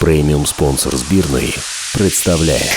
преміум спонсор збірної, представляє.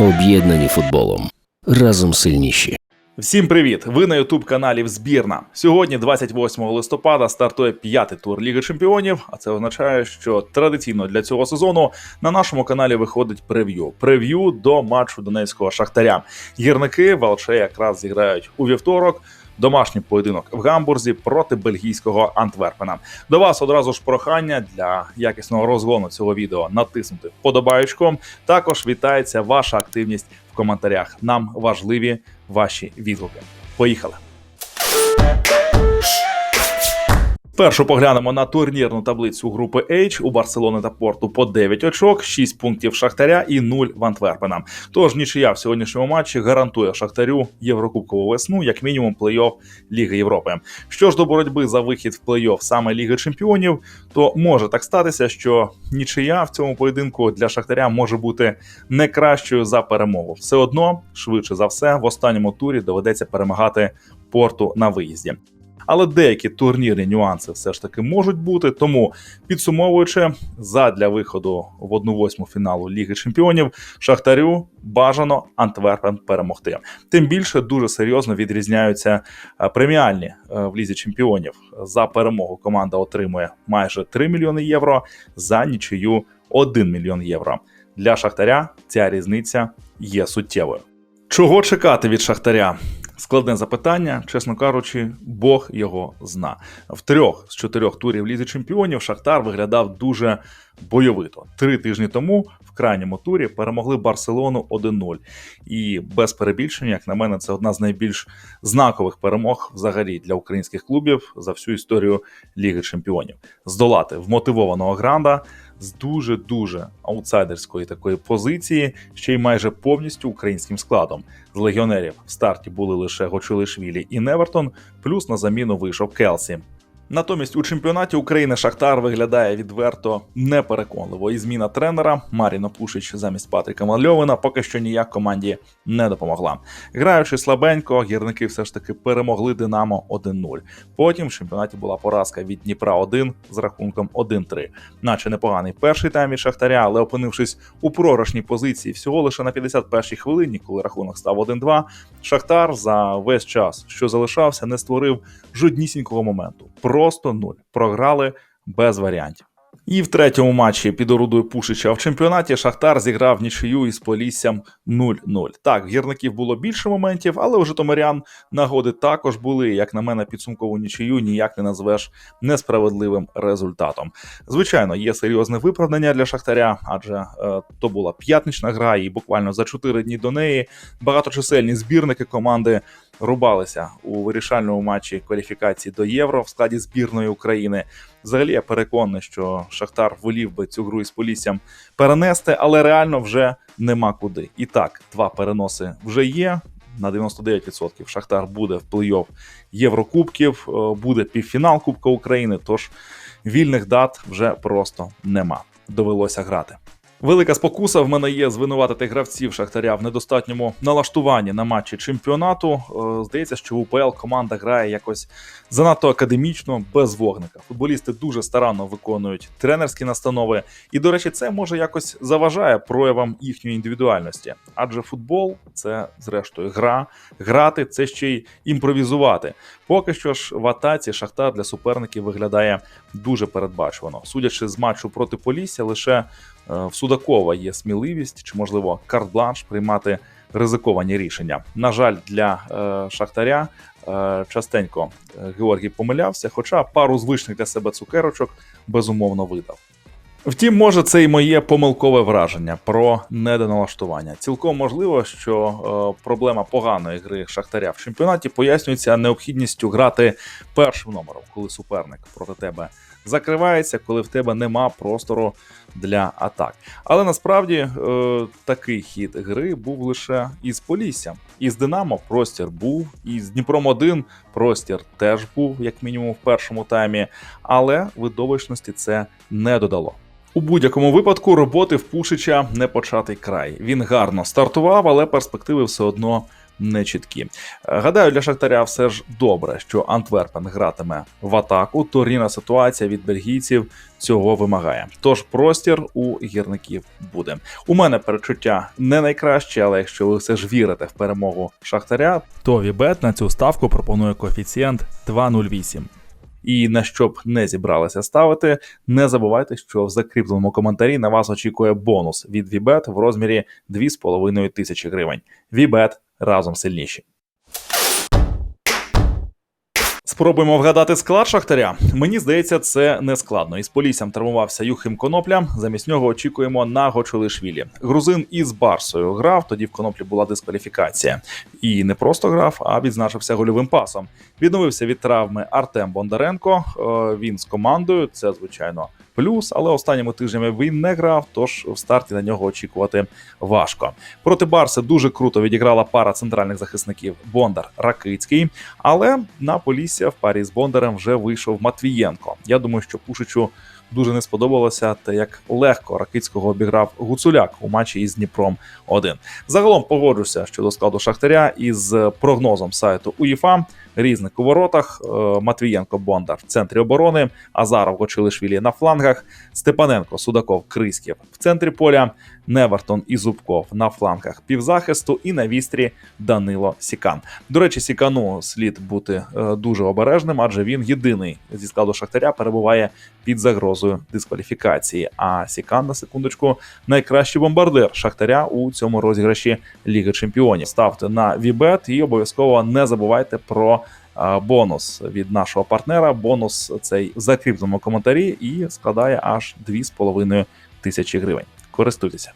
Об'єднані футболом. Разом сильніші. Всім привіт! Ви на Ютуб каналі Збірна. Сьогодні, 28 листопада, стартує п'ятий тур Ліги Чемпіонів. А це означає, що традиційно для цього сезону на нашому каналі виходить прев'ю. Прев'ю до матчу Донецького Шахтаря. Гірники Валче якраз зіграють у вівторок. Домашній поєдинок в Гамбурзі проти бельгійського Антверпена. До вас одразу ж прохання для якісного розгону цього відео натиснути вподобаючком. Також вітається ваша активність в коментарях. Нам важливі ваші відгуки. Поїхали. Першу поглянемо на турнірну таблицю групи H у Барселони та Порту по 9 очок, 6 пунктів Шахтаря і 0 в Антверпена. Тож нічия в сьогоднішньому матчі гарантує Шахтарю Єврокубкову весну, як мінімум, плей-офф Ліги Європи. Що ж до боротьби за вихід в плей-офф саме Ліги Чемпіонів, то може так статися, що нічия в цьому поєдинку для Шахтаря може бути не кращою за перемогу. Все одно, швидше за все, в останньому турі доведеться перемагати порту на виїзді. Але деякі турнірні нюанси все ж таки можуть бути. Тому підсумовуючи, задля виходу в 1-8 фіналу Ліги Чемпіонів Шахтарю бажано Антверпен перемогти. Тим більше дуже серйозно відрізняються е, преміальні е, в лізі чемпіонів. За перемогу команда отримує майже 3 мільйони євро, за нічию 1 мільйон євро. Для Шахтаря ця різниця є суттєвою. Чого чекати від Шахтаря? Складне запитання, чесно кажучи, Бог його зна. В трьох з чотирьох турів Лізи Чемпіонів Шахтар виглядав дуже бойовито. Три тижні тому в крайньому турі перемогли Барселону 1-0. І без перебільшення, як на мене, це одна з найбільш знакових перемог взагалі для українських клубів за всю історію Ліги Чемпіонів. Здолати вмотивованого гранда з дуже дуже аутсайдерської такої позиції, ще й майже повністю українським складом. З легіонерів в старті були лише Гочулишвілі і Невертон, плюс на заміну вийшов Келсі. Натомість у чемпіонаті України Шахтар виглядає відверто непереконливо. І зміна тренера Маріно Пушич замість Патріка Мальовина поки що ніяк команді не допомогла. Граючи слабенько, гірники все ж таки перемогли Динамо 1-0. Потім в чемпіонаті була поразка від Дніпра 1 з рахунком 1-3. Наче непоганий перший тайм від Шахтаря, але опинившись у програшній позиції всього лише на 51-й хвилині, коли рахунок став 1-2, Шахтар за весь час, що залишався, не створив жоднісінького моменту. Просто нуль. Програли без варіантів. І в третьому матчі під орудою Пушича в чемпіонаті Шахтар зіграв нічию із Поліссям 0-0. Так, в гірників було більше моментів, але у Житомирян нагоди також були. Як на мене, підсумкову нічию ніяк не назвеш несправедливим результатом. Звичайно, є серйозне виправдання для Шахтаря, адже е, то була п'ятнична гра, і буквально за 4 дні до неї багаточисельні збірники команди рубалися у вирішальному матчі кваліфікації до Євро в складі збірної України. Взагалі я переконаний, що Шахтар волів би цю гру із Поліссям перенести, але реально вже нема куди. І так, два переноси вже є. На 99% Шахтар буде в плей-офф Єврокубків, е, буде півфінал Кубка України. Тож вільних дат вже просто нема. Довелося грати. Велика спокуса в мене є звинуватити гравців Шахтаря в недостатньому налаштуванні на матчі чемпіонату. Е, Здається, що в УПЛ команда грає якось занадто академічно, без вогника. Футболісти дуже старанно виконують тренерські настанови, і, до речі, це може якось заважає проявам їхньої індивідуальності. Адже футбол це, зрештою, гра. Грати це ще й імпровізувати. Поки що ж в атаці Шахтар для суперників виглядає дуже передбачувано. Судячи з матчу проти Полісся, лише в Судакова є сміливість чи, можливо, карт-бланш приймати ризиковані рішення. На жаль, для е, Шахтаря е, частенько е, Георгій помилявся, хоча пару звичних для себе цукерочок безумовно видав. Втім, може, це і моє помилкове враження про недоналаштування. Цілком можливо, що е, проблема поганої гри Шахтаря в чемпіонаті пояснюється необхідністю грати першим номером, коли суперник проти тебе закривається, коли в тебе нема простору для атак. Але насправді е, такий хід гри був лише із Поліссям. Із Динамо простір був, і з Дніпром 1 простір теж був, як мінімум, в першому таймі, але видовищності це не додало. У будь-якому випадку роботи в Пушича не початий край. Він гарно стартував, але перспективи все одно не чіткі. Гадаю, для Шахтаря все ж добре, що Антверпен гратиме в атаку. Турнірна ситуація від бельгійців цього вимагає. Тож простір у гірників буде. У мене перечуття не найкраще, але якщо ви все ж вірите в перемогу Шахтаря, то Вібет на цю ставку пропонує коефіцієнт 2,08. І на що б не зібралися ставити, не забувайте, що в закріпленому коментарі на вас очікує бонус від Вібет в розмірі 2,5 тисячі гривень. Вібет разом сильніші. Спробуємо вгадати склад Шахтаря. Мені здається, це не складно. Із Поліссям травмувався Юхим Конопля. Замість нього очікуємо на Гочелишвілі. Грузин із Барсою грав. Тоді в Коноплі була дискваліфікація. І не просто грав, а відзначився гольовим пасом. Відновився від травми Артем Бондаренко. Е, Він з командою. Це звичайно плюс, але останніми тижнями він не грав, тож в старті на нього очікувати важко. Проти Барси дуже круто відіграла пара центральних захисників Бондар Ракицький. Але на Полісся в парі з Бондарем вже вийшов Матвієнко. Я думаю, що Пушичу дуже не сподобалося те, як легко Ракицького обіграв Гуцуляк у матчі із Дніпром 1. Загалом погоджуся щодо складу Шахтаря із прогнозом сайту УЄФА. Різник у воротах, е, Матвієнко Бондар в центрі оборони, Азаров Гочилишвілі на флангах, Степаненко, Судаков, Криськів в центрі поля, Невертон і Зубков на флангах півзахисту і на вістрі Данило Сікан. До речі, Сікану слід бути е, дуже обережним, адже він єдиний зі складу Шахтаря перебуває під загрозою дискваліфікації. А Сікан, на секундочку, найкращий бомбардир Шахтаря у цьому розіграші Ліги Чемпіонів. Ставте на Вібет і обов'язково не забувайте про. Бонус від нашого партнера. Бонус цей закріпленому коментарі і складає аж 2,5 тисячі гривень. Користуйтеся.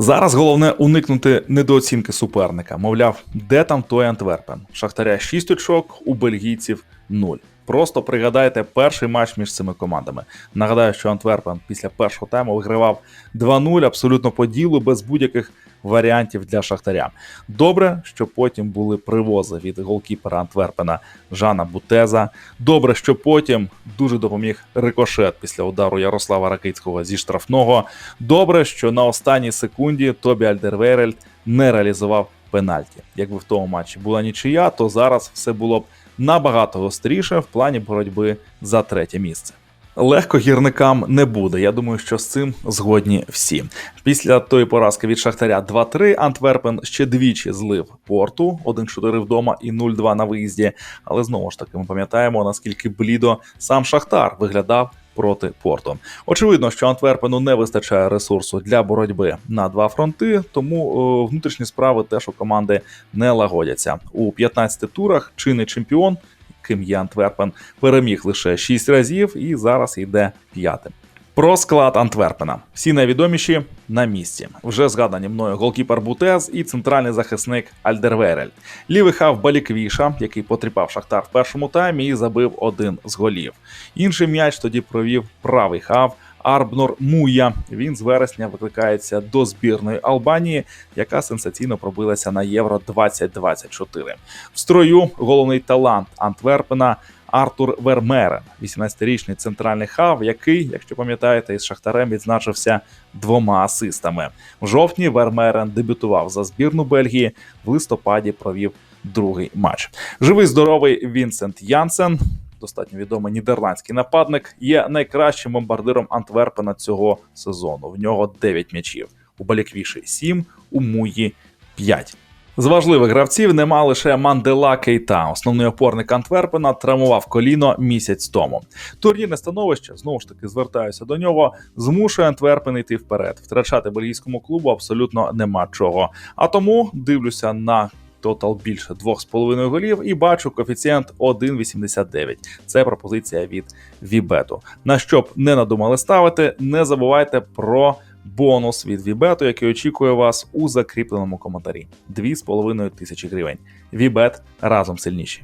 Зараз головне уникнути недооцінки суперника. Мовляв, де там той Антверпен? Шахтаря 6 очок, у бельгійців 0. Просто пригадайте перший матч між цими командами. Нагадаю, що Антверпен після першого тайму вигравав 2-0 абсолютно по ділу, без будь-яких варіантів для Шахтаря. Добре, що потім були привози від голкіпера Антверпена Жана Бутеза. Добре, що потім дуже допоміг рикошет після удару Ярослава Ракицького зі штрафного. Добре, що на останній секунді Тобі Альдервейрельд не реалізував пенальті. Якби в тому матчі була нічия, то зараз все було б набагато гостріше в плані боротьби за третє місце. Легко гірникам не буде. Я думаю, що з цим згодні всі. Після тої поразки від Шахтаря 2-3 Антверпен ще двічі злив порту 1-4 вдома і 0-2 на виїзді. Але знову ж таки ми пам'ятаємо наскільки блідо сам Шахтар виглядав. Проти порту очевидно, що Антверпену не вистачає ресурсу для боротьби на два фронти, тому е, внутрішні справи теж у команди не лагодяться у 15 турах. Чинний чемпіон ким є Антверпен, переміг лише 6 разів і зараз йде п'ятим. Про склад Антверпена. Всі найвідоміші на місці. Вже згадані мною голкіпер Бутез і центральний захисник Альдерверель. Лівий хав Баліквіша, який потріпав Шахтар в першому таймі і забив один з голів. Інший м'яч тоді провів правий хав Арбнор Муя. Він з вересня викликається до збірної Албанії, яка сенсаційно пробилася на Євро 2024. В строю головний талант Антверпена. Артур Вермерен, 18-річний центральний хав, який, якщо пам'ятаєте, із Шахтарем відзначився двома асистами. В жовтні Вермерен дебютував за збірну Бельгії, в листопаді провів другий матч. Живий здоровий Вінсент Янсен, достатньо відомий нідерландський нападник, є найкращим бомбардиром Антверпена цього сезону. В нього 9 м'ячів. У Баліквіші 7, у Муї 5. З важливих гравців нема лише Мандела Кейта. Основний опорник Антверпена травмував коліно місяць тому. Турнірне становище знову ж таки звертаюся до нього. Змушує Антверпен йти вперед. Втрачати бельгійському клубу абсолютно нема чого. А тому дивлюся на тотал більше 2,5 голів і бачу коефіцієнт 1,89. Це пропозиція від Вібету. На що б не надумали ставити, не забувайте про бонус від Вібету, який очікує вас у закріпленому коментарі. 2,5 тисячі гривень. Вібет разом сильніші.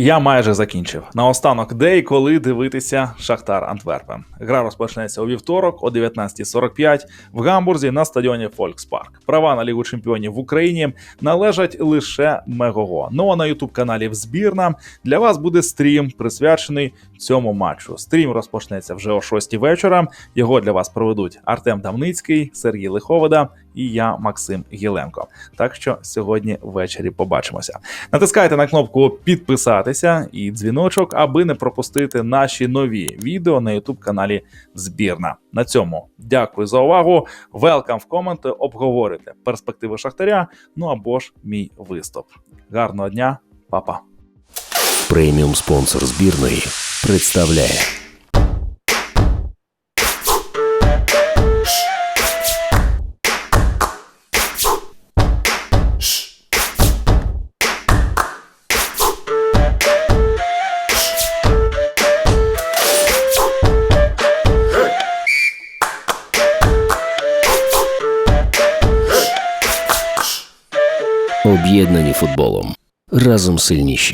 Я майже закінчив. Наостанок і коли дивитися Шахтар Антверпен. Гра розпочнеться у вівторок о 19.45 в Гамбурзі на стадіоні Фолькспарк. Права на Лігу Чемпіонів в Україні належать лише Мегого. Ну а на Ютуб каналі Взбірна для вас буде стрім, присвячений цьому матчу. Стрім розпочнеться вже о 6 вечора. Його для вас проведуть Артем Давницький, Сергій Лиховода і я, Максим Гіленко. Так що сьогодні ввечері побачимося. Натискайте на кнопку підписатися і дзвіночок, аби не пропустити наші нові відео на youtube каналі Збірна. На цьому дякую за увагу. Велкам в коменти, обговорюйте перспективи Шахтаря. Ну або ж мій виступ. Гарного дня, па-па. Преміум спонсор збірної представляє Об'єднані футболом. Разом сильніші.